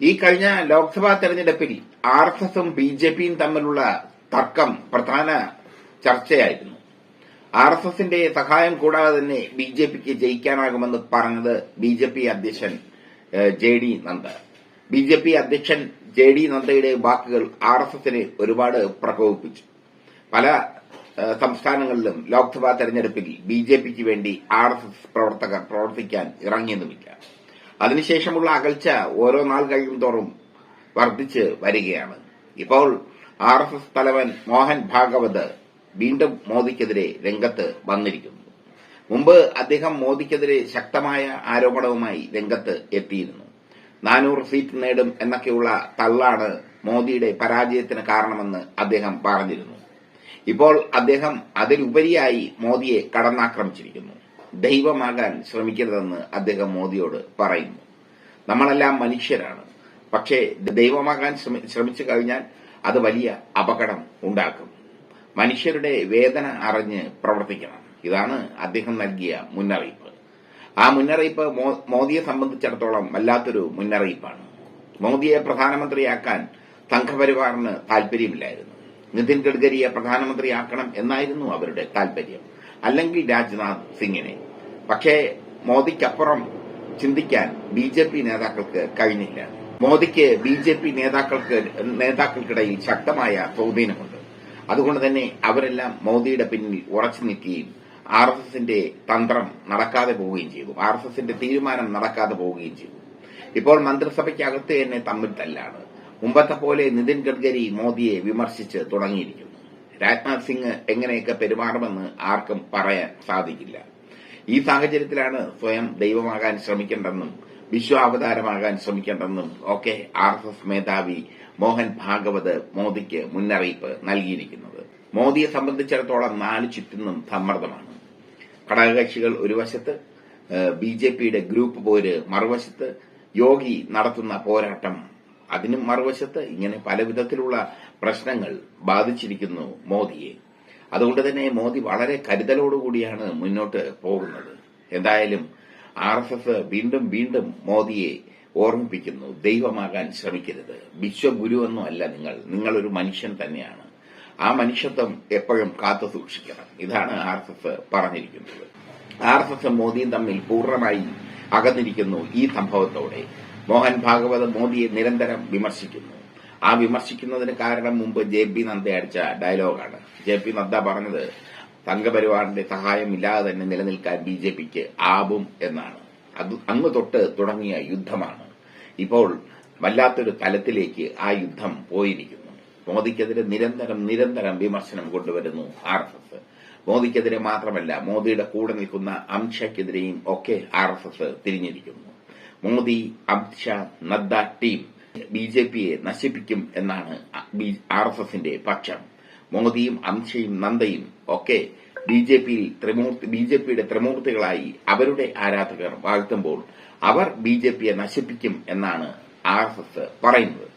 ഈ കഴിഞ്ഞ ലോക്സഭാ തെരഞ്ഞെടുപ്പിൽ ആർ എസ് എസും ബി ജെ പിയും തമ്മിലുള്ള തർക്കം പ്രധാന ചർച്ചയായിരുന്നു. ആർ എസ് എസിന്റെ സഹായം കൂടാതെ തന്നെ ബി ജെ പിക്ക് ജയിക്കാനാകുമെന്ന് പറഞ്ഞത് ബി ജെ പി അധ്യക്ഷൻ J D Nanda B J P അധ്യക്ഷൻ ജെ ഡി നന്ദയുടെ വാക്കുകൾ ആർ എസ് എസിനെ ഒരുപാട് പ്രകോപിപ്പിച്ചു. പല സംസ്ഥാനങ്ങളിലും ലോക്സഭാ തെരഞ്ഞെടുപ്പിൽ ബി ജെ പിക്ക് വേണ്ടി ആർ എസ് എസ് പ്രവർത്തകർ പ്രവർത്തിക്കാൻ ഇറങ്ങിയതുമില്ല അതിനുശേഷമുള്ള അകൽച്ച ഓരോ നാൾ കഴിയും തോറും വർദ്ധിച്ച് വരികയാണ്. ഇപ്പോൾ ആർ എസ് എസ് തലവൻ മോഹൻ ഭാഗവത് വീണ്ടും മോദിക്കെതിരെ രംഗത്ത് വന്നിരിക്കുന്നു. മുമ്പ് അദ്ദേഹം മോദിക്കെതിരെ ശക്തമായ ആരോപണവുമായി രംഗത്ത് എത്തിയിരുന്നു. നാനൂറ് സീറ്റ് നേടും എന്നൊക്കെയുള്ള തള്ളാണ് മോദിയുടെ പരാജയത്തിന് കാരണമെന്ന് അദ്ദേഹം പറഞ്ഞിരുന്നു. ഇപ്പോൾ അദ്ദേഹം അതിലുപരിയായി മോദിയെ കടന്നാക്രമിച്ചിരിക്കുന്നു. ദൈവമാകാൻ ശ്രമിക്കരുതെന്ന് അദ്ദേഹം മോദിയോട് പറയുന്നു. നമ്മളെല്ലാം മനുഷ്യരാണ്. പക്ഷേ ദൈവമാകാൻ ശ്രമിച്ചു കഴിഞ്ഞാൽ അത് വലിയ അപകടം ഉണ്ടാക്കും. മനുഷ്യരുടെ വേദന അറിഞ്ഞ് പ്രവർത്തിക്കണം. ഇതാണ് അദ്ദേഹം നൽകിയ മുന്നറിയിപ്പ്. ആ മുന്നറിയിപ്പ് മോദിയെ സംബന്ധിച്ചിടത്തോളം വല്ലാത്തൊരു മുന്നറിയിപ്പാണ്. മോദിയെ പ്രധാനമന്ത്രിയാക്കാൻ സംഘപരിവാറിന് താൽപര്യമില്ലായിരുന്നു നിതിൻ ഗഡ്കരിയെ പ്രധാനമന്ത്രിയാക്കണം എന്നായിരുന്നു അവരുടെ താൽപര്യം അല്ലെങ്കിൽ രാജ്നാഥ് സിംഗിനെ. പക്ഷേ മോദിക്കപ്പുറം ചിന്തിക്കാൻ ബി ജെ പി നേതാക്കൾക്ക് കഴിഞ്ഞില്ല. മോദിക്ക് ബി ജെ പി നേതാക്കൾക്ക് നേതാക്കൾക്കിടയിൽ ശക്തമായ സ്വാധീനമുണ്ട്. അതുകൊണ്ട് തന്നെ അവരെല്ലാം മോദിയുടെ പിന്നിൽ ഉറച്ചു നിൽക്കുകയും ആർ എസ് എസിന്റെ തന്ത്രം നടക്കാതെ പോവുകയും ചെയ്തു. ആർ എസ് എസിന്റെ തീരുമാനം നടക്കാതെ പോവുകയും ചെയ്തു. ഇപ്പോൾ മന്ത്രിസഭയ്ക്കകത്ത് തന്നെ തമ്മിൽ തല്ലാണ്. മുമ്പത്തെ പോലെ നിതിൻ ഗഡ്കരി മോദിയെ വിമർശിച്ച് തുടങ്ങിയിരിക്കുന്നു. രാജ്നാഥ് സിംഗ് എങ്ങനെയൊക്കെ പെരുമാറുമെന്ന് ആർക്കും പറയാൻ സാധിക്കില്ല. ഈ സാഹചര്യത്തിലാണ് സ്വയം ദൈവമാകാൻ ശ്രമിക്കേണ്ടെന്നും വിശ്വാവതാരമാകാൻ ശ്രമിക്കേണ്ടെന്നും ഒക്കെ ആർ എസ് എസ് മേധാവി മോഹൻ ഭാഗവത് മോദിക്ക് മുന്നറിയിപ്പ് നൽകിയിരിക്കുന്നത്. മോദിയെ സംബന്ധിച്ചിടത്തോളം നാല് ചുറ്റിനും സമ്മർദ്ദമാണ്. ഘടകകക്ഷികൾ ഒരു വശത്ത് ബി ജെ പിയുടെ ഗ്രൂപ്പ് പോര് മറുവശത്ത് യോഗി നടത്തുന്ന പോരാട്ടം അതിനും മറുവശത്ത് ഇങ്ങനെ പലവിധത്തിലുള്ള പ്രശ്നങ്ങൾ ബാധിച്ചിരിക്കുന്നു മോദിയെ. അതുകൊണ്ട് തന്നെ മോദി വളരെ കരുതലോടുകൂടിയാണ് മുന്നോട്ട് പോകുന്നത്. എന്തായാലും ആർ എസ് എസ് വീണ്ടും വീണ്ടും മോദിയെ ഓർമ്മിപ്പിക്കുന്നു. ദൈവമാകാൻ ശ്രമിക്കരുത്. വിശ്വഗുരുവൊന്നും അല്ല നിങ്ങൾ. നിങ്ങളൊരു മനുഷ്യൻ തന്നെയാണ്. ആ മനുഷ്യത്വം എപ്പോഴും കാത്തു സൂക്ഷിക്കണം. ഇതാണ് ആർ എസ് എസ് പറഞ്ഞിരിക്കുന്നത്. ആർ എസ് എസ് മോദിയും തമ്മിൽ പൂർണമായി അകന്നിരിക്കുന്നു ഈ സംഭവത്തോടെ. മോഹൻ ഭാഗവത് മോദിയെ നിരന്തരം വിമർശിക്കുന്നു. ആ വിമർശിക്കുന്നതിന് കാരണം മുമ്പ് ജെ പി നദ്ദ അടിച്ച ഡയലോഗാണ്. ജെ പി നദ്ദ പറഞ്ഞത് സംഘപരിവാറിന്റെ സഹായമില്ലാതെ തന്നെ നിലനിൽക്കാൻ ബി ജെ പിക്ക് ആവും എന്നാണ്. അത് അന്ന് തൊട്ട് തുടങ്ങിയ യുദ്ധമാണ്. ഇപ്പോൾ വല്ലാത്തൊരു തലത്തിലേക്ക് ആ യുദ്ധം പോയിരിക്കുന്നു. മോദിക്കെതിരെ നിരന്തരം നിരന്തരം വിമർശനം കൊണ്ടുവരുന്നു ആർ എസ് എസ്. മോദിക്കെതിരെ മാത്രമല്ല മോദിയുടെ കൂടെ നിൽക്കുന്ന അംഷയ്ക്കെതിരെയും ഒക്കെ ആർ എസ് എസ് തിരിഞ്ഞിരിക്കുന്നു. മോദി അംഷ നദ്ദ ടീം ബി ജെ പിയെ നശിപ്പിക്കും എന്നാണ് ആർ എസ് എസിന്റെ പക്ഷം. മോദിയും അമിത്ഷയും നന്ദയും ഒക്കെ ബി ജെ പിയിൽ ത്രിമൂർത്തി ബി ജെ പിയുടെ ത്രിമൂർത്തികളായി അവരുടെ ആരാധകർ വാഴ്ത്തുമ്പോൾ അവർ ബി ജെ പിയെ നശിപ്പിക്കും എന്നാണ് ആർ എസ് എസ് പറയുന്നത്.